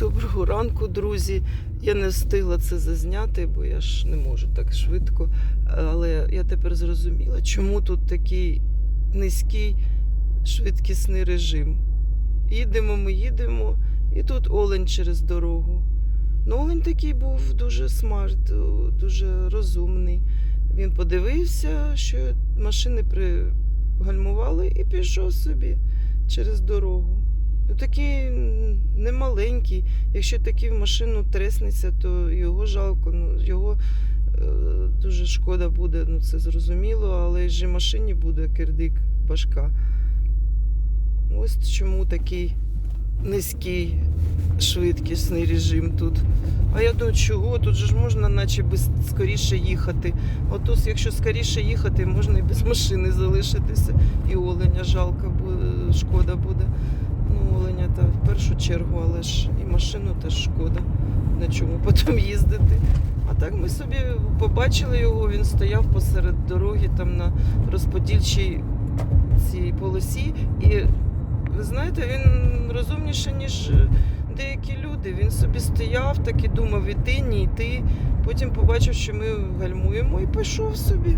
Доброго ранку, друзі. Я не встигла це зазняти, бо я ж не можу так швидко. Але я тепер зрозуміла, чому тут такий низький швидкісний режим. Їдемо, ми їдемо, і тут олень через дорогу. Ну, олень такий був дуже смарт, дуже розумний. Він подивився, що машини пригальмували і пішов собі через дорогу. Ну, такий м, немаленький. Якщо такий в машину треснеться, то його жалко. Ну, його е, дуже шкода буде, ну це зрозуміло, але ж машині буде кирдик башка. Ось чому такий низький швидкісний режим тут. А я думаю, чого? Тут же ж можна наче без скоріше їхати. Отут, якщо скоріше їхати, можна і без машини залишитися. І оленя жалко буде, шкода буде. Ну, оленя та в першу чергу, але ж і машину теж шкода. На чому потім їздити. А так ми собі побачили його, він стояв посеред дороги там на розподільчій цій полосі. І ви знаєте, він розумніше, ніж деякі люди. Він собі стояв, так і думав, іти, не йти. Потім побачив, що ми гальмуємо і пішов собі.